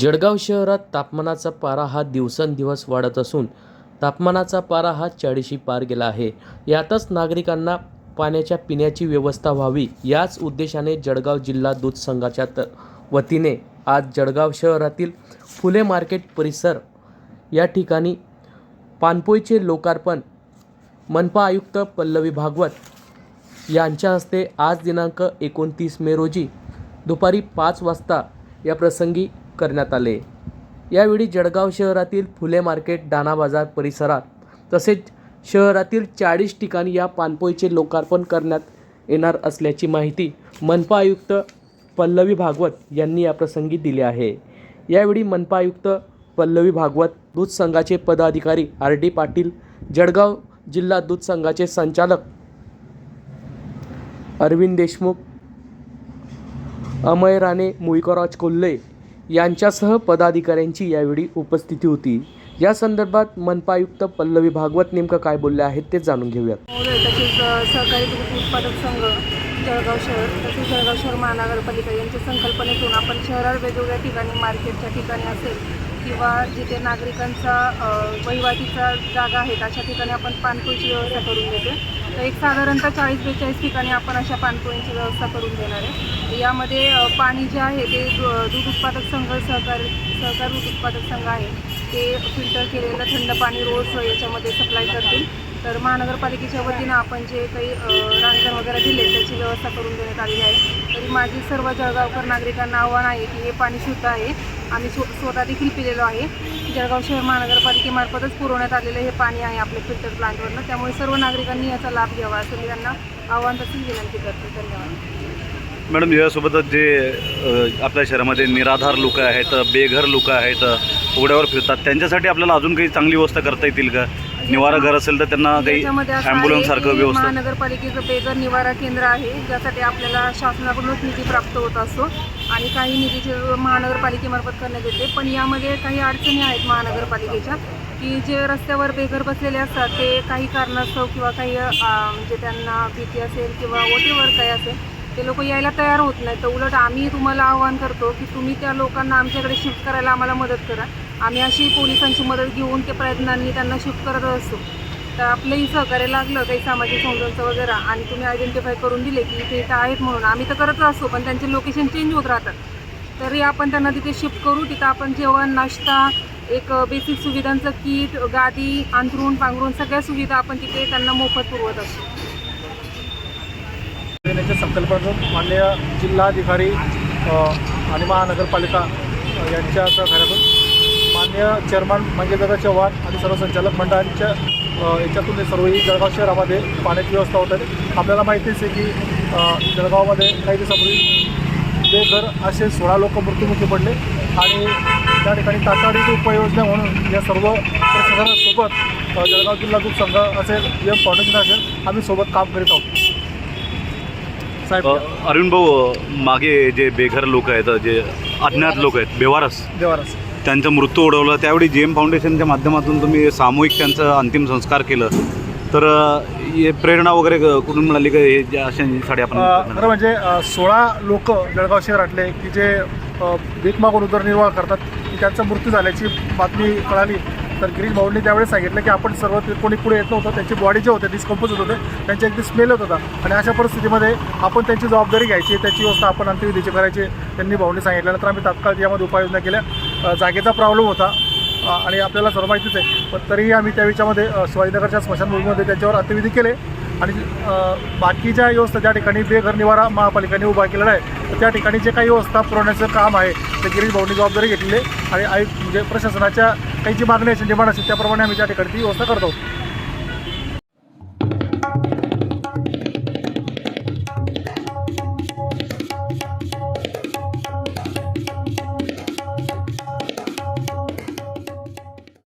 जळगाव शहरात तापमानाचा पारा हा दिवसेंदिवस वाढत असून तापमानाचा पारा हा चाळीशी पार गेला आहे. यातच नागरिकांना पाण्याच्या पिण्याची व्यवस्था व्हावी याच उद्देशाने जळगाव जिल्हा दूध संघाच्या त वतीने आज जळगाव शहरातील फुले मार्केट परिसर या ठिकाणी पानपोईचे लोकार्पण मनपा आयुक्त पल्लवी भागवत यांच्या हस्ते आज दिनांक एकोणतीस मे रोजी दुपारी पाच वाजता या प्रसंगी करण्यात आले. यावेळी जळगाव शहरातील फुले मार्केट दाना बाजार परिसरात तसेच शहरातील चाळीस ठिकाणी या पाणपोईचे लोकार्पण करण्यात येणार असल्याची माहिती मनपा आयुक्त पल्लवी भागवत यांनी या प्रसंगी दिली आहे. यावेळी मनपा आयुक्त पल्लवी भागवत दूध संघाचे पदाधिकारी आर डी पाटील जळगाव जिल्हा दूध संघाचे संचालक अरविंद देशमुख अमय राणे मुईकराज कोल्हे यांच्यासह पदाधिकाऱ्यांची यावेळी उपस्थिती होती. या संदर्भात मनपा आयुक्त पल्लवी भागवत नेमकं काय बोलले आहेत ते जाणून घेऊयात. तसेच सहकारी उत्पादक संघ जळगाव शहर तसेच जळगाव शहर महानगरपालिका यांच्या संकल्पनेतून आपण शहरात वेगवेगळ्या ठिकाणी मार्केटच्या ठिकाणी असेल किंवा जिथे नागरिकांचा वहिवाटीचा जागा आहेत अशा ठिकाणी आपण पाणपोईची व्यवस्था करून देते तर एक साधारणतः चाळीस बेचाळीस ठिकाणी आपण अशा पाणपोळींची व्यवस्था करून देणार आहे. यामध्ये पाणी जे आहे ते दूध उत्पादक संघ सहकारी सहकार दूध उत्पादक संघ आहे. ते फिल्टर केलेलं थंड पाणी रोज याच्यामध्ये सप्लाय करतील. तर महानगरपालिकेच्या वतीनं आपण जे काही अ, रांजण वगैरे दिले त्याची व्यवस्था करून देण्यात आली आहे. तरी माझी सर्व जळगावकर नागरिकांना आव्हान आहे की हे पाणी शुद्ध आहे. आम्ही स्व स्वतः देखील पिलेलो आहे. जळगाव शहर महानगरपालिकेमार्फतच पुरवण्यात आलेलं हे पाणी आहे आपल्या फिल्टर प्लांटवरनं त्यामुळे सर्व नागरिकांनी याचा लाभ घ्यावा असं मी त्यांना आव्हान तसंच विनंती करते. धन्यवाद. मॅडम यासोबतच जे आपल्या शहरामध्ये निराधार लोक आहेत बेघर लोक आहेत उघड्यावर फिरतात त्यांच्यासाठी आपल्याला अजून काही चांगली व्यवस्था करता येतील का? निवारा घर असेल तर त्यांना काही याच्यामध्ये असं ॲम्ब्युलन्स सारखं की व्यवस्था महानगरपालिकेचं बेघर निवारा केंद्र आहे ज्यासाठी आपल्याला शासनाकडूनच निधी प्राप्त होत असतो आणि काही निधीचे महानगरपालिकेमार्फत करण्यात येते पण यामध्ये काही अडचणी आहेत महानगरपालिकेच्या की जे रस्त्यावर बेघर बसलेले असतात ते काही कारणास्तव किंवा काही अं, म्हणजे त्यांना भीती असेल किंवा वटीवर काही असेल ते लोक यायला तयार होत नाही तर उलट आम्ही तुम्हाला आवाहन करतो की तुम्ही त्या लोकांना आमच्याकडे शिफ्ट करायला आम्हाला मदत करा. आम्ही अशी पोलिसांची मदत घेऊन ते प्रयत्नांनी त्यांना शिफ्ट करत असतो. तर आपलंही सहकार्य लागलं काही सामाजिक संस्थांचं वगैरे आणि तुम्ही आयडेंटिफाय करून दिले की इथे इथं आहेत म्हणून. आम्ही तर करत असतो पण त्यांचे लोकेशन चेंज होत राहतात. तरी आपण त्यांना तिथे शिफ्ट करू तिथं आपण जेवण नाश्ता एक बेसिक सुविधांचं किट गादी अंथरूण पांघरूण सगळ्या सुविधा आपण तिथे त्यांना मोफत पुरवत असतो. योजनेच्या संकल्पनेतून माननीय जिल्हाधिकारी आणि महानगरपालिका यांच्या सहकार्यातून माननीय चेअरमन मंगेशदादा चव्हाण आणि सर्व संचालक मंडळांच्या याच्यातून हे सर्वही जळगाव शहरामध्ये पाण्याची व्यवस्था होत आहे. आपल्याला माहितीच आहे की जळगावमध्ये काही दिवसापूर्वी बेघर असे सोळा लोक मृत्युमुखी पडले आणि त्या ठिकाणी तातडीची उपाययोजना म्हणून या सर्व प्रशासनासोबत जळगाव जिल्हा दूध संघ असेल एम फाउंडेशन असेल आम्ही सोबत काम करीत आहोत. साहेब अ, अरविंद भाऊ मागे जे बेघर लोक आहेत जे अज्ञात लोक आहेत बेवारस. देवारस त्यांचा मृत्यू ओढवला. त्यावेळी जे एम फाउंडेशनच्या माध्यमातून तुम्ही सामूहिक त्यांचं अंतिम संस्कार केलं. तर हे प्रेरणा वगैरे कुठून मिळाली का? हे ज्या अशांसाठी अ, आपण खरं म्हणजे सोळा लोक जळगाव शहरातले की जे मागून उदरनिर्वाह करतात की त्यांचा मृत्यू झाल्याची बातमी कळाली. तर गिरीश भाऊंनी त्यावेळेस सांगितलं की आपण सर्व कोणी पुढे येत नव्हतं त्यांची बॉडी जे होते डिस्कम्पोज होत होते त्यांचे अगदी स्मेल होत होता. आणि अशा परिस्थितीमध्ये आपण त्यांची जबाबदारी घ्यायची त्याची व्यवस्था आपण अंत्यविधीची करायची त्यांनी भाऊंनी सांगितल्यानंतर आम्ही तात्काळ यामध्ये उपाययोजना केल्या. जागेचा प्रॉब्लेम होता. आणि आपल्याला सर्व माहितीच आहे. पण तरीही आम्ही त्या विचारामध्ये शिवाजीनगरच्या स्मशानभूमीमध्ये त्यांच्यावर अंत्यविधी केले. आणि बाकीच्या व्यवस्था ज्या ठिकाणी बेघरनिवारा महापालिकेने उभा केलेला आहे तर त्या ठिकाणी जे काही व्यवस्था पुरवण्याचं काम आहे ते गिरीश भाऊनी जबाबदारी घेतलेली आहे. आणि आयुक्त म्हणजे प्रशासनाच्या काही जी मागणी असेल डिमांड असेल त्याप्रमाणे आम्ही त्या ठिकाणी ती व्यवस्था करतो